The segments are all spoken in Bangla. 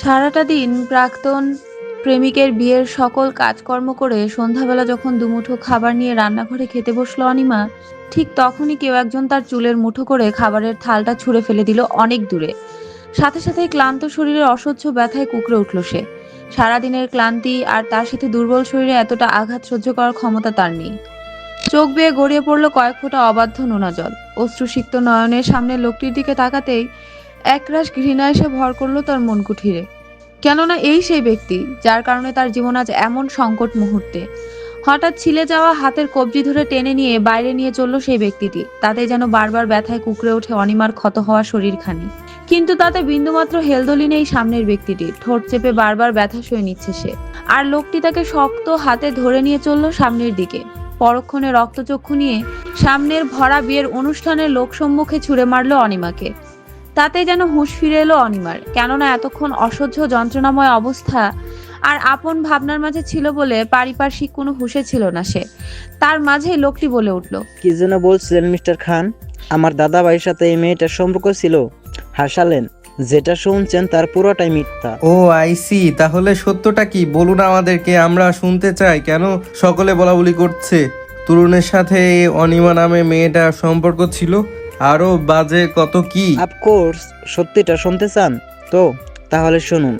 সারাটা দিন প্রাক্তন প্রেমিকের বিয়ের সকল কাজকর্ম করে সন্ধ্যাবেলা যখন দুমুঠো খাবার নিয়ে রান্নাঘরে খেতে বসল অনিমা, ঠিক তখনই কেউ একজন তার চুলের মুঠো করে খাবারের থালটা ছুঁড়ে ফেলে দিল অনেক দূরে। সাথে সাথে ক্লান্ত শরীরের অসহ্য ব্যথায় কুকড়ে উঠল সে। সারাদিনের ক্লান্তি আর তার সাথে দুর্বল শরীরে এতটা আঘাত সহ্য করার ক্ষমতা তার নেই। চোখ বেয়ে গড়িয়ে পড়ল কয়েক ফোঁটা অবাধ্য নোনা জল। অশ্রুসিক্ত নয়নের সামনে লোকটির দিকে তাকাতেই একরাশ ঘৃণা এসে ভর করল তার মন কুঠিরে। কেননা এই সেই ব্যক্তি, যার কারণে তার জীবন আজ এমন সংকট মুহূর্তে। হঠাৎ ছিলে যাওয়া হাতের কবজি ধরে টেনে নিয়ে বাইরে নিয়ে চলল সেই ব্যক্তিটি। তাতে যেন বারবার ব্যথায় কুকড়ে ওঠে অনিমার ক্ষত হওয়া শরীরখানি। কিন্তু তাতে বিন্দুমাত্র হেলদলি নেই সামনের ব্যক্তিটি ঠোঁট চেপে বারবার ব্যথা সয়ে নিচ্ছে সে। আর লোকটি তাকে শক্ত হাতে ধরে নিয়ে চলল সামনের দিকে। পরক্ষণে রক্তচক্ষু নিয়ে সামনের ভরা বিয়ের অনুষ্ঠানের লোক সম্মুখে ছুঁড়ে মারল অনিমাকে। তাতে যেন হুঁশ ফিরে এলো অনিমার। কেননা এতক্ষণ অসহ্য যন্ত্রণাময় অবস্থা আর আপন ভাবনার মাঝে ছিল বলে পারিপার্শ্বিক কোনো হুঁশে ছিল না সে। তার মাঝে লোকটি বলে উঠল কি যেন বলছিলেন মিস্টার খান? আমার দাদা ভাইয়ের সাথে এই মেয়েটার সম্পর্ক ছিল। হাসালেন যেটা শুনছেন তার পুরোটাই মিথ্যা। ও আইসি তাহলে সত্যটা কি? বলুন আমাদেরকে আমরা শুনতে চাই। কেন সকলে বলাবলি করছে? তরুণের সাথে অনিমা নামে মেয়েটার সম্পর্ক ছিল? আরও বাজে কত কি? আফকোর্স সত্যিটা শুনতে চান? তো তাহলে শুনুন।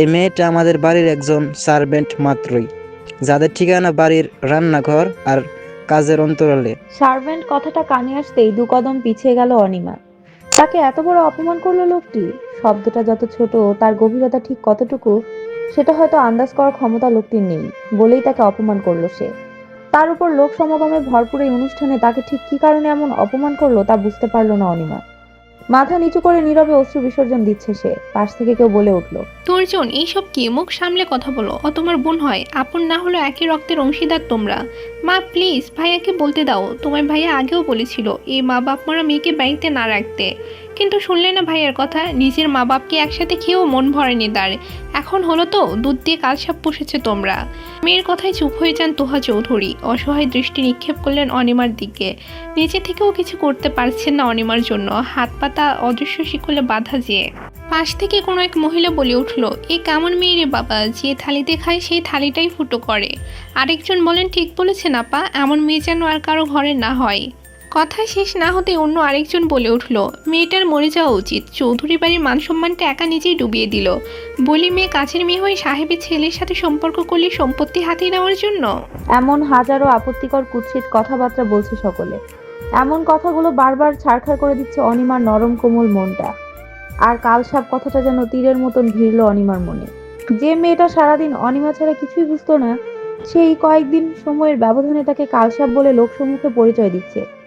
এই মেয়েটা আমাদের বাড়ির একজন সার্ভেন্ট মাত্রই যাদের ঠিকানা বাড়ির রান্নাঘর আর কাজের অন্তরালে। সার্ভেন্ট কথাটা কানে আসতেই দু কদম পিছিয়ে গেল অনিমা। তাকে এত বড় অপমান করল লোকটি? শব্দটা যত ছোট তার গভীরতা ঠিক কতটুকু সেটা হয়তো আন্দাজ করার ক্ষমতা লোকটির নেই বলেই তাকে অপমান করল সে। তার উপর লোক সমাগমে ভরপুর এই অনুষ্ঠানে তাকে ঠিক কি কারণে এমন অপমান করল তা বুঝতে পারল না অনিমা। মাথা নিচু করে নীরবে অশ্রু বিসর্জন দিচ্ছে সে। পাশ থেকে কেউ বলে উঠল, তোরজন, এইসব কি? মুখ সামলে কথা বলো। ও তোমার বোন হয়। আপন না হলো একই রক্তের অংশীদার তোমরা। মা প্লিজ ভাইয়াকে বলতে দাও। তোমার ভাইয়া আগেও বলেছিল, এই মা বাপ মারা মেয়েকে বাড়িতে না রাখতে। কিন্তু শুনলে না ভাইয়ের কথা? নিজের মা বাপকে একসাথে খেয়েও মন ভরেনি তার। এখন হলো তো, দুধ দিয়ে কালসাপ পুষেছে তোমরা। মেয়ের কথায় চুপ হয়ে যান তোহা চৌধুরী। অসহায় দৃষ্টি নিক্ষেপ করলেন অনিমার দিকে। নিজে থেকেও কিছু করতে পারছেন না অনিমার জন্য। হাত পাতা অদৃশ্য শিকলে বাধা যেয়ে পাশ থেকে কোনো এক মহিলা বলে উঠল, এ কেমন মেয়ে রে বাবা? যে থালিতে খায়, সেই থালিটাই ফুটো করে। আরেকজন বলেন, ঠিক বলেছেন আপা, এমন মেয়ে যেন আর কারও ঘরে না হয়। কথা শেষ না হতে অন্য আরেকজন বলে উঠল, মেয়েটার মরে যাওয়া উচিত। চৌধুরী বাড়ির মান সম্মানটা একা নিজেই ডুবিয়ে দিল। বলি, মেয়ে কাছের মেয়ে হয়ে সাহেবের ছেলের সাথে সম্পর্ক করলে সম্পত্তি হাতিয়ে নেওয়ার জন্য? এমন হাজারো আপত্তিকর, কুৎসিত কথাবার্তা বলছে সকলে। এমন কথাগুলো বারবার ছাড়খাড় করে দিচ্ছে অনিমার নরম কোমল মনটা। আর কালসাপ কথাটা যেন তীরের মতন ভিড়ল অনিমার মনে। যে মেয়েটা সারাদিন অনিমা ছাড়া কিছুই বুঝতো না, সেই কয়েকদিন সময়ের ব্যবধানে তাকে কালসাপ বলে লোকসম্মুখে পরিচয় দিচ্ছে।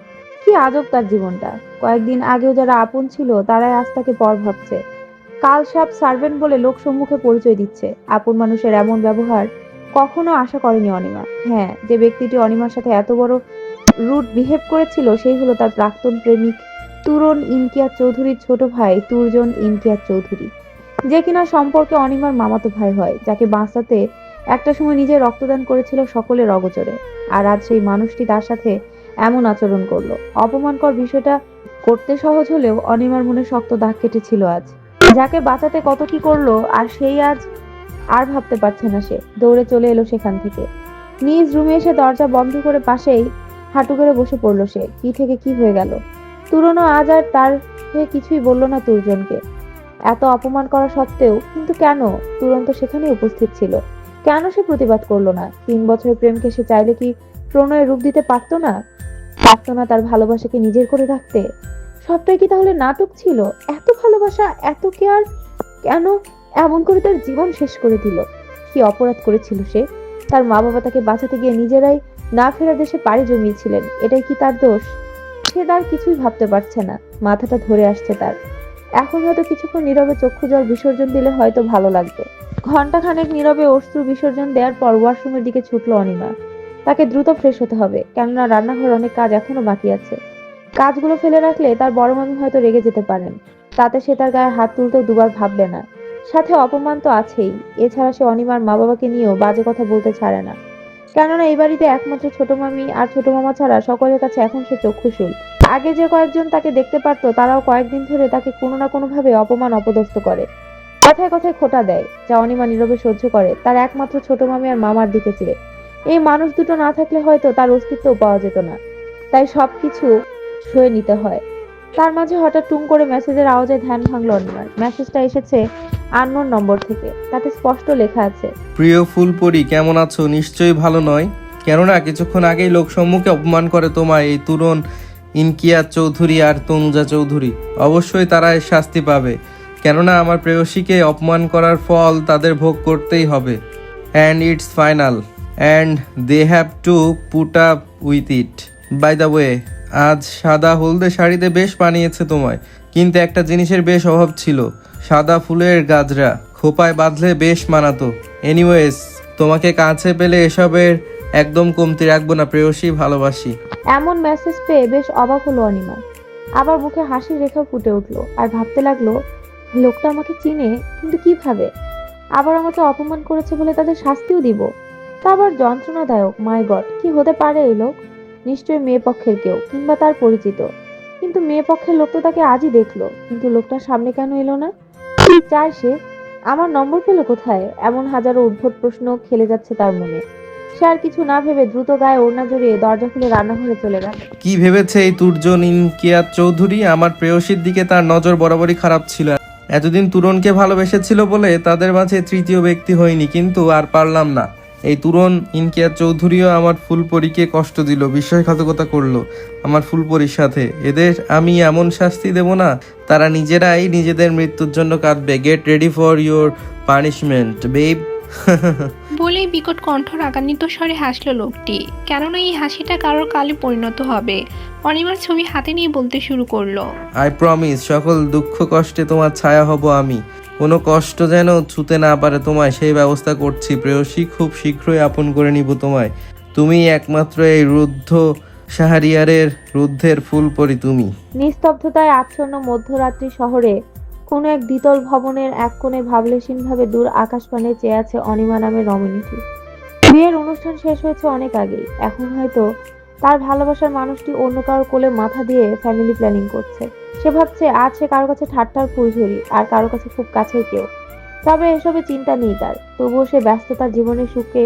আজব তার জীবনটা। কয়েকদিন আগেও যারা আপন ছিল, তারাই আজ তাকে পর ভাবছে। কালসাপ সার্ভেন্ট বলে লোকসম্মুখে পরিচয় দিচ্ছে। আপন মানুষের এমন ব্যবহার কখনো আশা করেনি অনিমা। হ্যাঁ যে ব্যক্তিটি অনিমার সাথে এত বড় রুট বিহেভ করেছিল, সেই হলো তার প্রাক্তন প্রেমিক তুরন ইনকিয়াত চৌধুরীর ছোট ভাই তুরজন ইনকিয়াত চৌধুরী। যে কিনা সম্পর্কে অনিমার মামাতো ভাই হয়, যাকে বাঁচাতে একটা সময় নিজে রক্তদান করেছিল সকলের অগোচরে। আর আজ সেই মানুষটি তার সাথে এমন আচরণ করল। অপমানকর বিষয়টা করতে সহজ হলেও অনিমার মনে শক্ত দাগ কেটেছিল আজ। যাকে বাঁচাতে কত কি করল, আর সেই আজ আর ভাবতে পারছে না সে। দৌড়ে চলে এলো সেখান থেকে। নিজ রুমে এসে দরজা বন্ধ করে পাশেই হাঁটু করে বসে পড়ল সে। কি থেকে কি হয়ে গেল? তুরনো আজ আর তার হয়ে কিছুই বলল না তুরজনকে। এত অপমান করা সত্ত্বেও, কিন্তু কেন? তুরন্ত সেখানে উপস্থিত ছিল। কেন সে প্রতিবাদ করল না? তিন বছরের প্রেমকে সে চাইলে কি প্রণয়ের রূপ দিতে পারতো না? পারতো না তার ভালোবাসাকে নিজের করে রাখতে। সবটাই কি তাহলে নাটক ছিল? এত ভালোবাসা, এত কেয়ার কেন এমন করে তার জীবন শেষ করে দিল? কি অপরাধ করেছিল সে? তার মা বাবা তাকে বাঁচাতে গিয়ে নিজেরাই না ফেরা দেশে পাড়ি জমিয়েছিলেন। এটাই কি তার দোষ? সে তার কিছুই ভাবতে পারছে না। মাথাটা ধরে আসছে তার। এখন হয়তো কিছুক্ষণ নীরবে চক্ষু জল বিসর্জন দিলে হয়তো ভালো লাগবে। ঘণ্টা খানেক নীরবে অশ্রু বিসর্জন দেওয়ার পর ওয়াশরুমের দিকে ছুটলো অনিমা। তাকে দ্রুত ফ্রেশ হতে হবে, কেননা রান্নাঘর অনেক কাজ এখনও বাকি আছে। কাজগুলো ফেলে রাখলে তার বড় মামি হয়তো রেগে যেতে পারেন, তাতে সে তার গায়ে হাত তুলতেও দুবার ভাববে না। সাথে অপমান তো আছেই, এছাড়া সে অনিমার মা বাবাকে নিয়েও বাজে কথা বলতে ছাড়ে না। কেননা এই বাড়িতে একমাত্র ছোট মামি আর ছোট মামা ছাড়া সকলের কাছে এখন সে চক্ষুশূল। আগে যে কয়েকজন তাকে দেখতে পারতো, তারাও কয়েকদিন ধরে তাকে কোনো না কোনো ভাবে অপমান অপদস্থ করে। কথায় কথায় খোটা দেয়, যা অনিমা নীরবে সহ্য করে, তার একমাত্র ছোট মামি আর মামার দিকে চেয়ে। এই মানুষ দুটো না থাকলে হয়তো তার অস্তিত্ব পাওয়া যেত না। তাই সবকিছু সয়ে নিতে হয়। তার মাঝে হঠাৎ টুং করে মেসেজের আওয়াজে ধ্যান ভাঙলো অনিমার। মেসেজটা এসেছে আননোন নম্বর থেকে। তাতে স্পষ্ট লেখা আছে। প্রিয় ফুলপরি, কেমন আছো? নিশ্চয়ই ভালো নয়। কেননা, কিছুক্ষণ আগেই লোক সম্মুখে অপমান করে তোমায় এই তুরন ইনকিয়া চৌধুরী আর তনুজা চৌধুরী। অবশ্যই তারা এর শাস্তি পাবে। কেননা, আমার প্রেয়সীকে অপমান করার ফল তাদের ভোগ করতেই হবে। And it's final and they have to put up with it by the way আজ সাদা হলদে শাড়িতে বেশ বানিয়েছে তোমায়। কিন্তু একটা জিনিসের বেশ অভাব ছিল। সাদা ফুলের গাজরা খোপায় বাঁধলে বেশ মানাতো। এনিওয়েজ তোমাকে কাছে পেলে এসবের একদম কমতি রাখব না, প্রেয়সী, ভালোবাসি। এমন মেসেজ পেয়ে বেশ অবাক হলো অনিমা। আবার মুখে হাসির রেখা ফুটে উঠল আর ভাবতে লাগল, লোকটা আমাকে চিনে, কিন্তু কীভাবে? আবার আমাকে অপমান করেছে বলে তাদের শাস্তিও দিব? তা আবার যন্ত্রণাদায়ক মাই গড কি হতে পারে এই লোক? নিশ্চয়ই মেয়ে পক্ষের কেউ, কিংবা তার পরিচিত। কিন্তু মেয়ে পক্ষের লোক তো তাকে আজই দেখল, কিন্তু লোকটার সামনে কেন এলো না? চায় সে, আমার নম্বর পেল কোথায়? এমন হাজারো উদ্ভট প্রশ্ন খেলে যাচ্ছে তার মনে। সে আর কিছু না ভেবে দ্রুত গায়ে ওড়না জড়িয়ে দরজা খুলে রান্নাঘরে চলে গেল। কি ভেবেছে এই তুর্জন ইনকিয়াত চৌধুরী? আমার প্রেয়সীর দিকে তার নজর বরাবরই খারাপ ছিল। এতদিন তুরনকে ভালোবেসেছিল বলে তাদের মাঝে তৃতীয় ব্যক্তি হয়নি, কিন্তু আর পারলাম না। এই তুরন ইনকিয়াত চৌধুরীও আমার ফুলপরীকে কষ্ট দিল বিশ্বাসঘাতকতা করল। আমার ফুলপরীর সাথে এদের আমি এমন শাস্তি দেব না। তারা নিজেরাই নিজেদের মৃত্যুর জন্য কাঁদবে। Get ready for your punishment babe বলেই বিকট কণ্ঠ রাগান্বিত স্বরে হাসলো লোকটি। কেননা এই হাসিটা কারোর কালে পরিণত হবে। অনিমার ছবি হাতে নিয়ে বলতে শুরু করল। আই প্রমিস সকল দুঃখ কষ্টে তোমার ছায়া হব আমি। কোনো কষ্ট যেন ছুতে না পারে তোমায়, সেই ব্যবস্থা করছি। প্রেয়সী, খুব শীঘ্রই আপন করে নিব তোমায়। তুমি একমাত্র এই রুদ্ধ সাহারিয়ারের রুদ্ধের ফুল পরি তুমি। নিস্তব্ধতায় আচ্ছন্ন মধ্যরাত্রি শহরে কোনো এক দ্বিতল ভবনের এক কোণে ভাবলেশীন ভাবে দূর আকাশপানে চেয়ে আছে অনিমা নামের রমণীটি। বিয়ের অনুষ্ঠান শেষ হয়েছে অনেক আগেই। এখন হয়তো তার ভালোবাসার মানুষটি অন্য কারোর কোলে মাথা দিয়ে ফ্যামিলি প্ল্যানিং করছে। সে ভাবছে, আজ সে কারও কাছে ঠাট্টার ফুলঝুরি, আর কারও কাছে খুব কাছের কেউ। তবে এসবে চিন্তা নেই তার, তবুও সে ব্যস্ততার জীবনের সুখে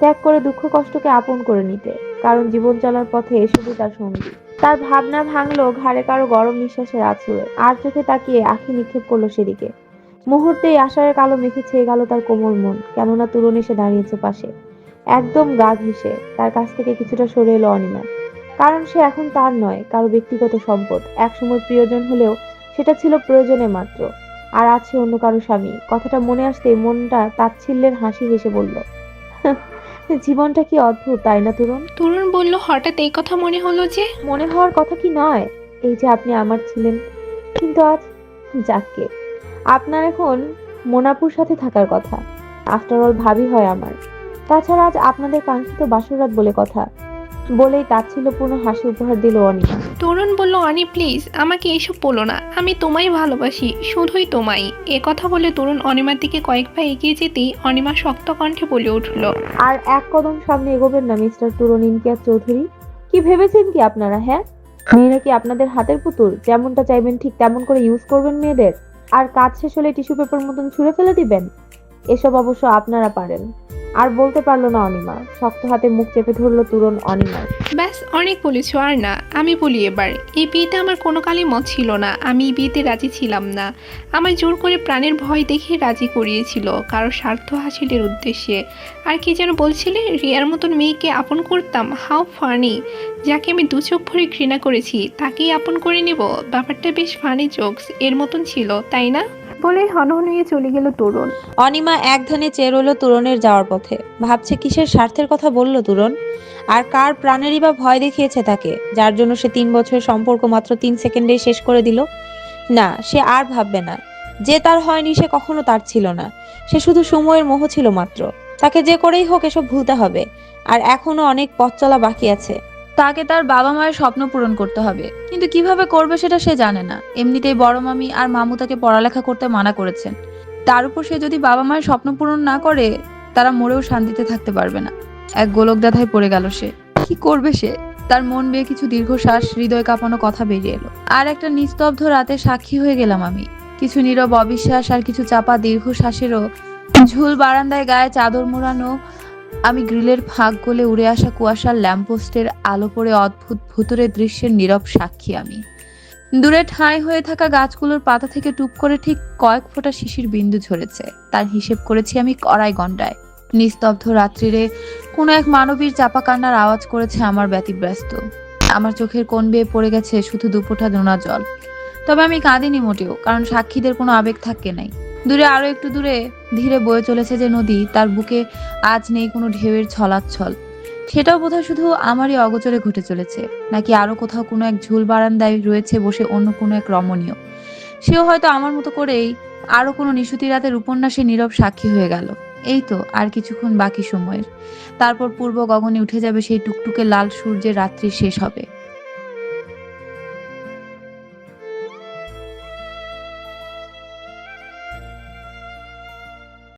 ত্যাগ করে দুঃখ কষ্টকে আপন করে নিতে, কারণ জীবন চলার পথে এসবই তার সঙ্গী। তার ভাবনা ভাঙলো ঘাড়ে কারও গরম নিঃশ্বাসের আছুড়ে আর চোখে তাকিয়ে আখি নিক্ষেপ করল সেদিকে। মুহূর্তেই আশারের কালো মেখে ছেয়ে গেল তার কোমল মন, কেননা তুরন এসে দাঁড়িয়েছে পাশে। একদম গা ঘেসে তার কাছ থেকে কিছুটা সরে এলো অনিমা। কারণ সে এখন তার নয় কারও ব্যক্তিগত সম্পদ। একসময় প্রিয়জন হলেও সেটা ছিল প্রয়োজনে মাত্র। আর আছে অন্য কারও স্বামী। কথাটা মনে আসতে মনটা তাচ্ছিল্যের হাসি হেসে বলল জীবনটা কি অদ্ভুত তাই না তরুণ? তরুণ বলল হঠাৎ এই কথা মনে হলো যে মনে হওয়ার কথা কি নয়? এই যে আপনি আমার ছিলেন। কিন্তু আজ যাকে আপনার এখন মোনাপুর সাথে থাকার কথা। আফটার অল ভাবি হয় আমার। তাছাড়া আজ আপনাদের কাঙ্ক্ষিত বাসরাত বলে কথা। বলেই তাচ্ছিল্যপূর্ণ হাসি উপহার দিল অনিমা তরুণ বলল অনি প্লিজ আমাকে এসব বলো না। আমি তোমায় ভালোবাসি শুধুই তোমায়। এ কথা বলে তরুণ অনিমার দিকে কয়েক পা এগিয়ে যেতেই অনিমা শক্ত কণ্ঠে বলে উঠল আর এক কদম সামনে এগোবেন না মিস্টার তরুণ ইনকিয়াত চৌধুরী। কি ভেবেছেন কি আপনারা হ্যাঁ? মেয়েরা কি আপনাদের হাতের পুতুল? যেমনটা চাইবেন ঠিক তেমন করে ইউজ করবেন মেয়েদের? আর কাজ শেষ হলে টিস্যু পেপার মতন ছুঁড়ে ফেলে দিবেন? এসব অবশ্য আপনারা পারেন। আর বলতে পারল না অনিমা। শক্ত হাতে মুখ চেপে ধরলো তুরন অনিমার ব্যাস, অনেক বলেছ আর না, আমি বলি এবার। এই বিয়েতে আমার কোনো কালই মত ছিল না, আমি এই বিয়েতে রাজি ছিলাম না। আমায় জোর করে প্রাণের ভয় দেখে রাজি করিয়েছিল কারও স্বার্থ হাসিলের উদ্দেশ্যে। আর কি যেন বলছিলে, রিয়ার মতন মেয়েকে আপন করতাম, হাউ ফানি। যাকে আমি দু চোখ ভরে ঘৃণা করেছি, তাকেই আপন করে নেব, ব্যাপারটা বেশ ফানি জোকস, এর মতন ছিল, তাই না? বলে হনহনিয়ে চলে গেল তরুণ। অনিমা এক ধানে চেয়ে রইল তুরনের যাওয়ার পথে। ভাবছে কিসের স্বার্থের কথা বলল তুরন আর কার প্রাণেরই বা ভয় দেখিয়েছে তাকে, যার জন্য সে তিন বছরের সম্পর্ক মাত্র তিন সেকেন্ডেই শেষ করে দিল? না, সে আর ভাববে না। যে তার হয়নি, সে কখনো তার ছিল না। সে শুধু সময়ের মোহ ছিল মাত্র। তাকে যে করেই হোক এসব ভুলতে হবে। আর এখনও অনেক পথ চলা বাকি আছে। তাকে তার বাবা মায়ের স্বপ্ন পূরণ করতে হবে। কিন্তু কীভাবে করবে সেটা সে জানে না। এমনিতেই বড় মামি আর মামু তাকে পড়ালেখা করতে মানা করেছেন। তার উপর সে যদি বাবা মায়ের স্বপ্ন পূরণ না করে, তারা মরেও শান্তিতে থাকতে পারবে না। এক গোলক দাধায় পড়ে গেল সে। কি করবে সে? তার মন বেয়ে কিছু দীর্ঘশ্বাস, হৃদয় কাঁপানো কথা বেরিয়ে এলো। আর একটা নিস্তব্ধ রাতে সাক্ষী হয়ে গেলাম আমি। কিছু নীরব অবিশ্বাস আর কিছু চাপা দীর্ঘশ্বাসেরও ঝুল বারান্দায় গায়ে চাদর মোড়ানো আমি গ্রিলের ফাঁক গলে উড়ে আসা কুয়াশার ল্যাম্পপোস্টের আলো পড়ে অদ্ভুত ভুতুরে দৃশ্যের নীরব সাক্ষী আমি। দূরে ঠাঁই হয়ে থাকা গাছগুলোর পাতা থেকে টুপ করে ঠিক কয়েক ফোঁটা শিশির বিন্দু ঝরেছে। তার হিসেব করেছি আমি কড়াই গন্ডায় নিস্তব্ধ রাত্রিরে কোনো এক মানবীর চাপা কান্নার আওয়াজ করেছে আমার ব্যতিব্যস্ত। আমার চোখের কোণ বেয়ে পড়ে গেছে শুধু দুপোটা নোনা জল। তবে আমি কাঁদিনি মোটেও, কারণ সাক্ষীদের কোনো আবেগ থাকে নাই। দূরে আরও একটু দূরে ধীরে বয়ে চলেছে যে নদী, তার বুকে আজ নেই কোনো ঢেউয়ের ছলাচ্ছল। সেটাও বোধহয় শুধু আমারই অগোচরে ঘটে চলেছে, নাকি আরও কোথাও কোনো এক ঝুল বারান্দায় রয়েছে বসে অন্য কোনো এক রমণীয়। সেও হয়তো আমার মতো করেই আরও কোনো নিশুতি রাতের উপন্যাসে নীরব সাক্ষী হয়ে গেল। এই তো আর কিছুক্ষণ বাকি সময়ের। তারপর পূর্ব গগনে উঠে যাবে সেই টুকটুকে লাল সূর্যের রাত্রি শেষ হবে।